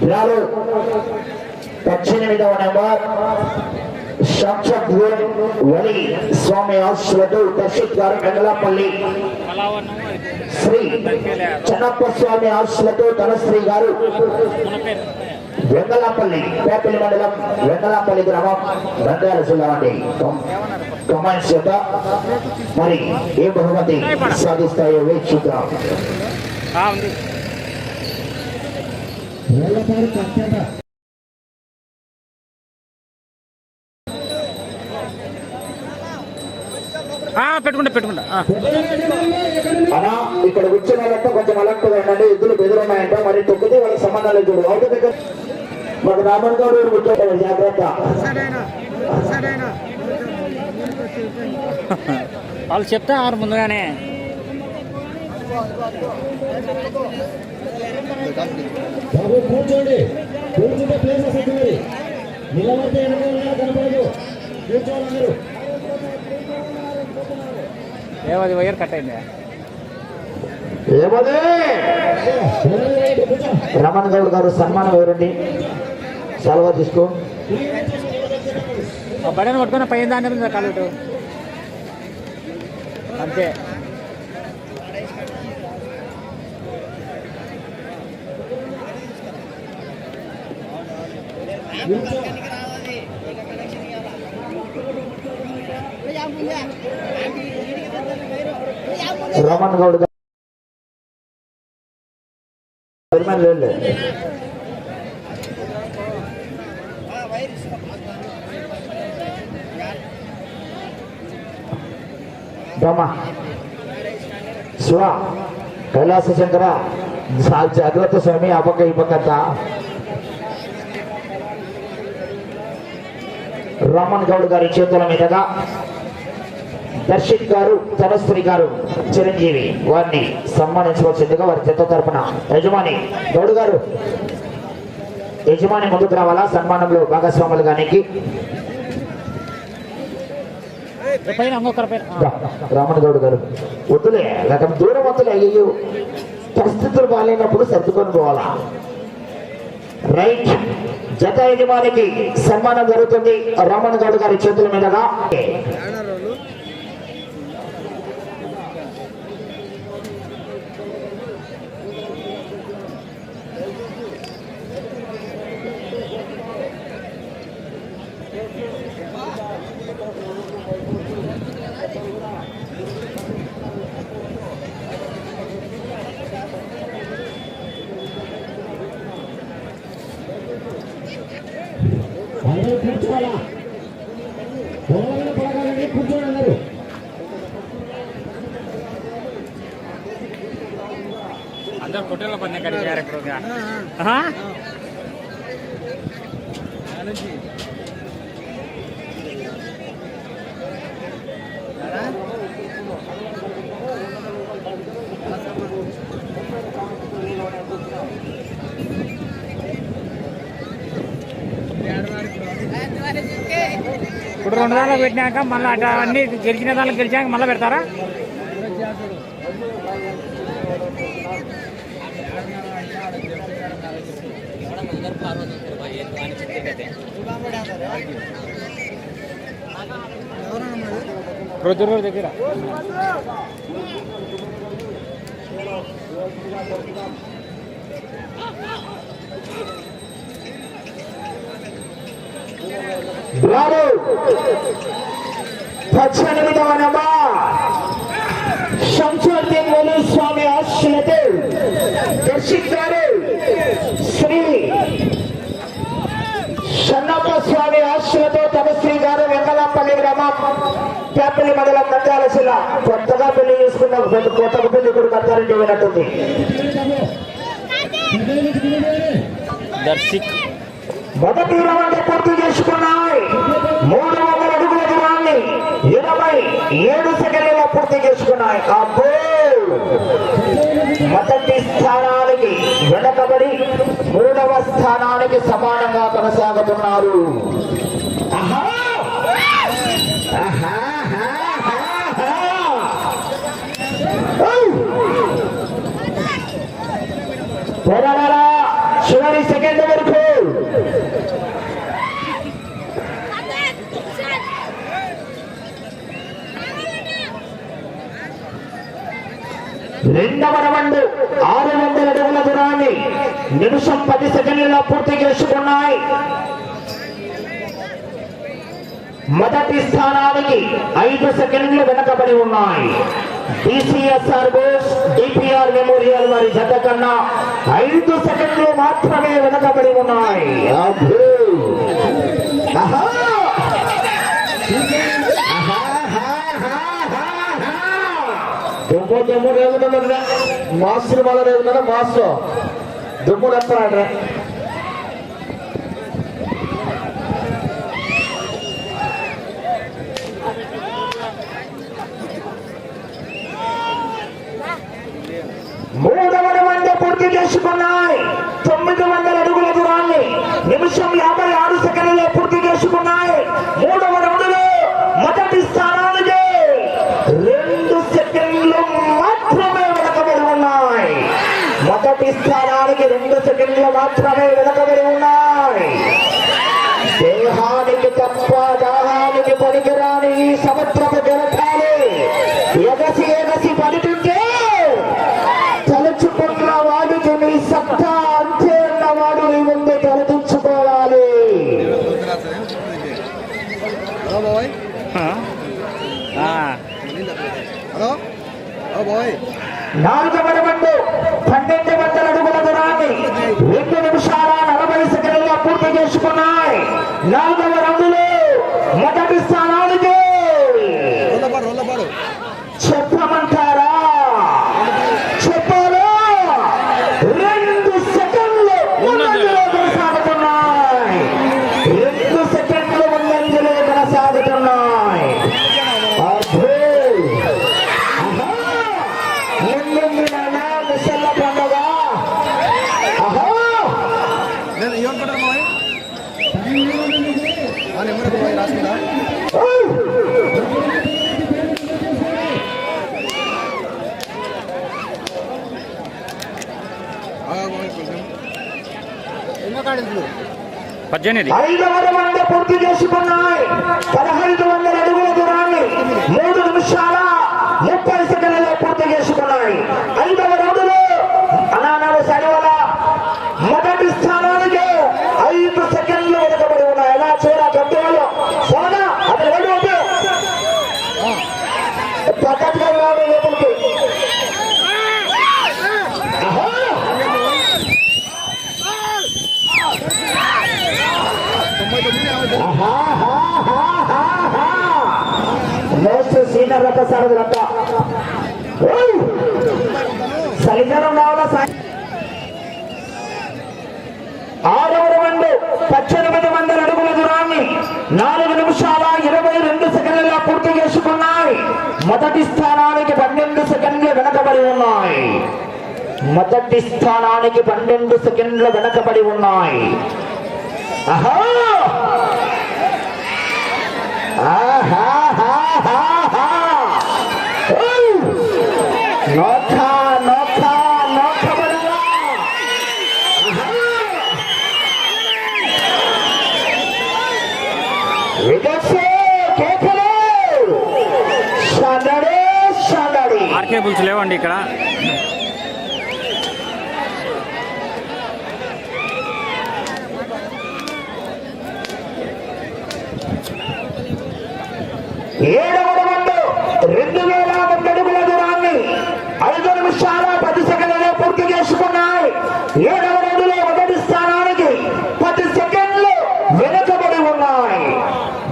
డ్రాలో పద్దెనిమిదవ నెంబర్ శంషద్వేల్ వలి స్వామి ఆశులతో దర్శిత్ వెంగళపల్లి శ్రీ చెన్నప్ప స్వామి ఆశులతో ధనశ్రీ గారు వెంగళపల్లి పేపల్లి మండలం వెంగళపల్లి గ్రామం బంగారు జిల్లా అండి కమాండ్స్ యొక్క మరి ఏ బహుమతి సాధిస్తాయో వేచి ఉంది ఆ, పెట్టుకుంటా పెట్టుకుంటా. ఇక్కడ వచ్చిన వాళ్ళంతా కొంచెం అలర్ట్ ఉండండి ఎద్దులు బెదురున్నాయంట. మరి తొక్కితే వాళ్ళకి సంబంధాలు చూడు. అవుట్ దగ్గర మాకు రామన్ గౌడ్ కూర్చోండి. జాగ్రత్త. వాళ్ళు చెప్తా ఆరు ముందుగానే. బాబు కూర్చోండి. కూర్చుంటే ప్లేస్ వస్తుంది మరి. నిలబడితే వెనకాల కనపడదు. కూర్చోవాలి అందరూ. ఏమది వైర్ కట్ అయింది? ఏమది? రమణ్ గౌడ్ గారు సన్మానం ఎవరండి? సెలవు తీసుకో. ఆ బడని పట్టుకుని పైన దాని మీద కలుగుతూ అంతే. రమణ్ గౌడ్ చైర్మన్ లేదు బ్రహ్మ శివ. కైలాస శంకర. జా- జాగ్రత్త స్వామి ఆ పక్క ఈ పక్క రమణ్ గౌడ్ గారి చేతుల మీదుగా దర్శిత్ గారు తనశ్రీ గారు చిరంజీవి వారిని సన్మానించవలసిందిగా వారి జత తరపున యజమాని గౌడ్ గారు యజమాని ముందుకు రావాలా? సన్మానంలో భాగస్వాములు గానికి. రామన్ గౌడ్ గారు. వద్దులే లేక దూరం వద్దులే అయ్యో పరిస్థితులు బాగాలేనప్పుడు సర్దుకొని పోవాలా? రైట్. జత యజమానికి సన్మానం జరుగుతుంది. రామన్ గౌడ్ గారి చేతుల మీదుగా అందరూ కూర్చోవాలా పొలవైన పడగాలండి కూర్చోండి అందరూ అందరు పొట్టేళ్ళ పందెం కడిగారు ఇప్పుడు ఆహా. ఇప్పుడు రెండు దానికి పెట్టినాక మళ్ళీ అటు అన్ని గెలిచిన దానికి గెలిచాక మళ్ళీ పెడతారా రోజు రోజు దగ్గర రాడు పద్దెనిమిదవ నెంబర్ శంషుద్దీన్ వలి స్వామి ఆశలతో దర్శిత్ గారు శ్రీ స్వామి ఆశలతో తమశ్రీ గారు వెంకలాపల్లి గ్రామం పేపల్లి మండలం నంద్యాల జిల్లా కొత్తగా పెళ్ళి చేసుకున్న కొత్తగా పెళ్ళి కొడుకు అత్తారింటి వినట్టుంది మొదటి రౌండ్ పూర్తి చేసుకున్నాయి. మూడు వందల అడుగుల దూరాన్ని ఇరవై ఏడు సెకండ్లలో పూర్తి చేసుకున్నాయి. అబ్బో! మొదటి స్థానానికి స్థానానికి సమానంగా కొనసాగుతున్నారు. చివరి సెకండ్ వరకు. రెండవ రౌండ్ ఆరు వందల అడుగుల దూరాన్ని నిమిషం పది మొదటి స్థానానికి ఐదు సెకండ్లు వెనకబడి ఉన్నాయి. డిసిఎస్ఆర్ బోస్ డిపిఆర్ మెమోరియల్ వారి జత కన్నా ఐదు సెకండ్లు మాత్రమే వెనకబడి ఉన్నాయి! దుమ్ము దుమ్ము రేగుతున్నది మాస్టర్ మళ్ళీ రేగుతున్నా మాస్టర్. దుమ్ము నెప్పరాడ్రా మూడవ వంద పూర్తి చేసుకున్నాయి. తొమ్మిది వందల అడుగుల దూరాన్ని నిమిషం యాభై ఆరు సెకండ్లో పూర్తి చేసుకున్నాయి. మూడవ రౌండ్లో మొదటి స్థానానికి రెండు సెకండ్లు మాత్రమే వెనకబడి ఉన్నాయి. మొదటి స్థానానికి రెండు సెకండ్లు మాత్రమే ఆ. నాలుగవ రౌండ్ పన్నెండు వందల అడుగుల దూరాన్ని రెండు నిమిషాల నలభై సెకండ్లుగా పూర్తి చేసుకున్నాయి నాలుగవ రౌండ్లో మొదటి స్థానానికి రోల్లపాడు రోల్లపాడు చెప్పమంటారా చెప్పాలా రెండు సెకండ్లు ముందంజలో కొనసాగుతున్నాయి రెండు సెకండ్లు ముందంజలో కొనసాగుతున్నాయి అబ్బో! ఆహా! ముందుంది నాన్న ముసళ్ళ పండుగ ఆహా! నేను ఏమనుకుంటాను బాయ్ ఆ నెంబర్ బాయ్ రాసుకుందా ఓయ్! బాయ్ కొంచెం పద్దెనిమిది ఐదవ వంద పూర్తి చేసుకున్నాయి పదహైదు వందల అడుగుల దూరాన్ని మూడు నిమిషాల ముప్పై సెకండ్లలో పూర్తి చేసుకున్నాయి ఐదవ రౌండ్లో అనానాడు సరివల మొదటి స్థానానికి ఐదు సెకండ్లు వెనుకబడి ఉన్నాయి ఎలా చూడ గట్టివాళ్ళు సోనా అతను వెళ్ళు వద్దు. పద్ధతిగా రావాలి లోపలికి ఆహా! మోస్ట్ సీనియర్ సారథి ఆరవ రౌండ్ పద్దెనిమిది వందల అడుగుల దూరాన్ని నాలుగు నిమిషాల ఇరవై రెండు సెకండ్లలో పూర్తి చేసుకున్నాయి మొదటి స్థానానికి పన్నెండు సెకండ్లు వెనకబడి ఉన్నాయి మొదటి స్థానానికి పన్నెండు సెకండ్లు వెనకబడి ఉన్నాయి ఆహా! ఆర్కే బుల్స్ లేవండి ఇక్కడ. ఏడవ రౌండ్ రెండు వేల వంద అడుగుల దూరాన్ని ఐదు నిమిషాల పది సెకండ్లలో పూర్తి చేసుకున్నాయి. ఏడవ రౌండ్లో మొదటి స్థానానికి పది సెకండ్లు వెనుకబడి ఉన్నాయి.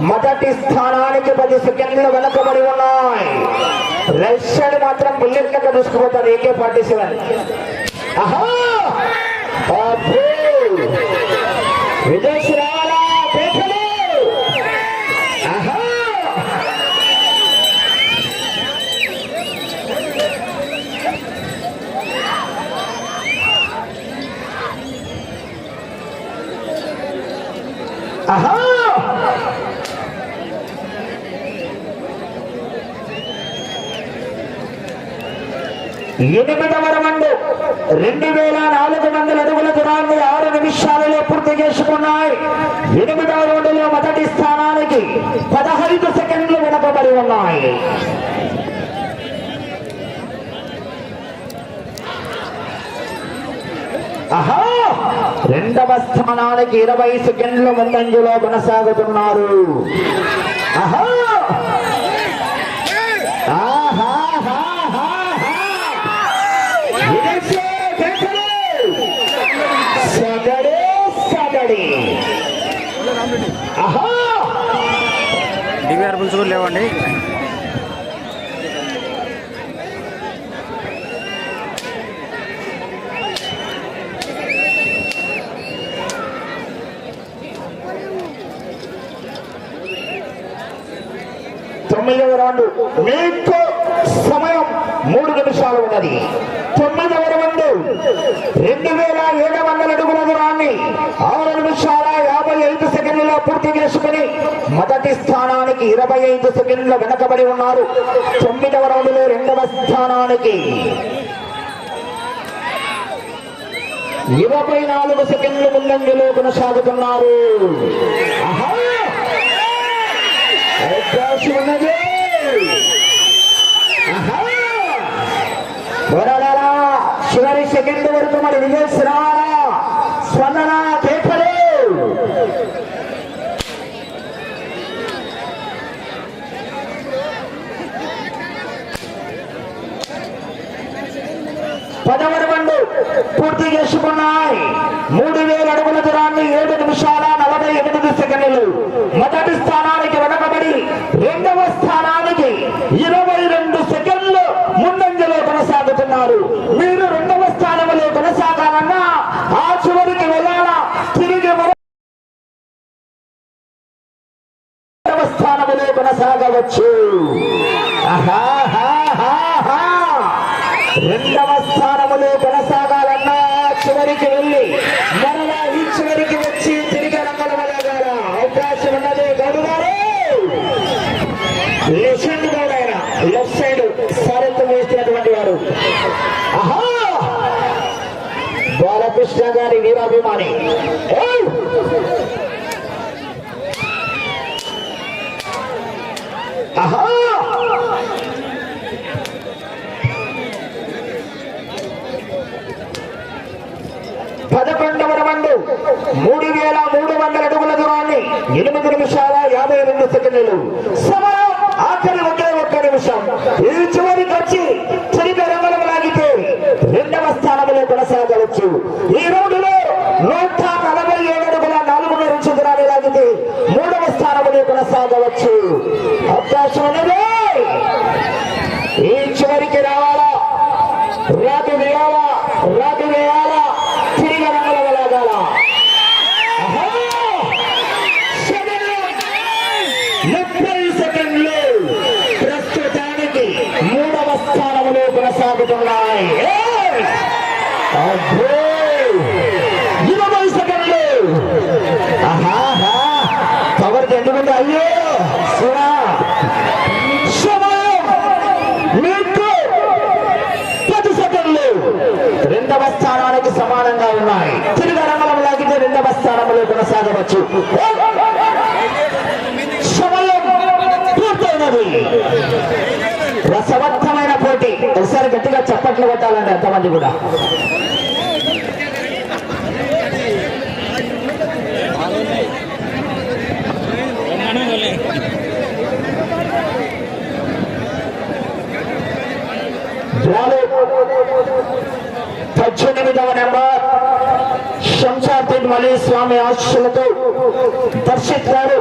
మొదటి స్థానానికి పది సెకండ్లు వెనుకబడి ఉన్నాయి. రష్యన్ మాత్రం బుల్లెట్ లెక్క దూసుకుపోతారు ఏకే ఫార్టీ సెవెన్. ఆహా! అబ్బో! ఎనిమిదవ రెండు వేల నాలుగు వందల అడుగుల దురాన్ని ఆరు నిమిషాలలో పూర్తి చేసుకున్నాయి. ఎనిమిదవ రోడ్డులో మొదటి స్థానానికి పదహైదు సెకండ్లు వెనకబడి ఉన్నాయి. రెండవ స్థానానికి ఇరవై సెకండ్లు ముందంజలో కొనసాగుతున్నారు. డివిఆర్ బుల్స్ కూడా లేవండి. తొమ్మిదవ రౌండ్. మీకు సమయం మూడు నిమిషాలు ఉన్నది. తొమ్మిదవ రౌండ్ రెండు వేల ఏడు వందల అడుగుల దూరాన్ని ఆరు నిమిషాల యాభై ఐదు సెకండ్లలో పూర్తి చేసుకుని మొదటి స్థానానికి ఇరవై ఐదు సెకండ్ల వెనకబడి ఉన్నారు తొమ్మిదవ రౌండ్లో రెండవ స్థానానికి ఇరవై నాలుగు సెకండ్ల ముందంజలో కొనసాగుతున్నారు అవకాశం ఉన్నది సెకండ్ వరకు విజయ్ రావాలా స్పందన కేకలు పదవరి బండు పూర్తి చేసుకున్నాయి. మూడు వేల అడుగుల దూరాన్ని ఏడు నిమిషాల నలభై ఎనిమిది సెకండ్లు. మొదటి స్థానం వెనకబడి రెండవ స్థానానికి ఇరవై రెండు సెకండ్లు ముందంజలో కొనసాగుతున్నారు మీరు రెండవ స్థానంలో కొనసాగాలన్నా ఆ చివరికి వెళ్ళాలా తిరిగి మరో రెండవ స్థానములో కొనసాగవచ్చు ఆహాహాహాహా. రెండవ స్థానములో కొనసాగాలన్నా చివరికి వెళ్ళి మరలా ఈ చివరికి వచ్చి తిరిగి రంగల వెళ్ళగల అవకాశం ఉన్నది గౌడు గారు లెఫ్ట్ గౌడ్ ఆయన లెఫ్ట్ సైడ్ సారథ్యం వేస్తున్నటువంటి వారు ఆహా బాలకృష్ణ గారి వీరాభిమాని ఆహా! పదకొండవ రౌండ్ మూడు వేల మూడు వందల అడుగుల దూరాన్ని ఎనిమిది నిమిషాల యాభై రెండు సెకండ్లు సమయం ఆఖరి ఒకే ఒక్క నిమిషం ఈ చివరికి వచ్చి తిరిగి రంగం లాగితే రెండవ స్థానంలో కొనసాగవచ్చు ఈ రౌండ్లో నూట నలభై ఏడు అడుగుల నాలుగున్నర ఇంచు దూరాన్ని లాగితే మూడవ స్థానంలో కొనసాగవచ్చు అవకాశం ఉన్నది ఈ చివరికి రావాలా రాటు వేయాలా రాటు వేయాలా తిరిగి రంగుల వెళ్ళగాల ముప్పై సెకండ్లు ప్రస్తుతానికి మూడవ స్థానంలో కొనసాగుతున్నాయి ఇరవై సెకండ్లు. ఆహాహా పవర్ ఎందుకంటే అయ్యో! సురా. సమయం మీకు పది సెకండ్లు. రెండవ స్థానానికి సమానంగా ఉన్నాయి. తిరిగి రంగంలో లాగితే రెండవ స్థానంలో కొనసాగవచ్చు. సమయం పూర్తయినది. రసవత్తమైన ఒకసారి గట్టిగా చప్పట్లు కొట్టాలండి ఎంతమంది కూడా. పద్దెనిమిదవ నెంబర్ శంషాద్దీన్ మలీ స్వామి ఆశీస్సులతో దర్శిత్ గారు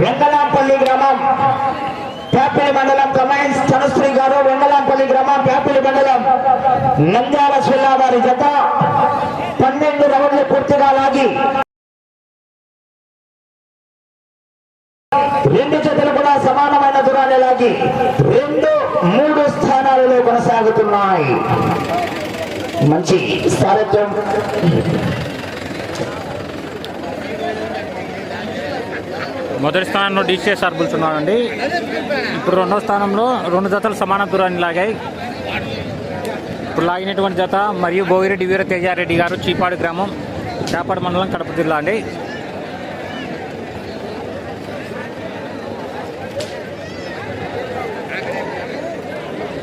వెంగళాంపల్లి గ్రామం. పేపలి మండలం కమైన్స్ తనుశ్రీ గారు వెండలాంపల్లి గ్రామం పేపలి మండలం నంద్యాల జిల్లా వారి జత పన్నెండు రౌండ్లు పూర్తిగా లాగి రెండు జతలు కూడా సమానమైన దూరాన్ని లాగి రెండు మూడు స్థానాలలో కొనసాగుతున్నాయి. మంచి సారథ్యం. మొదటి స్థానంలో డిసిఎస్ఆర్ బుల్స్ ఉన్నారండి ఇప్పుడు రెండో స్థానంలో రెండు జతలు సమాన దూరాన్ని లాగాయి. ఇప్పుడు లాగినటువంటి జత మరియు భోగిరెడ్డి వీర తేజారెడ్డి గారు చీపాడు గ్రామం చేపాడు మండలం కడప జిల్లా అండి.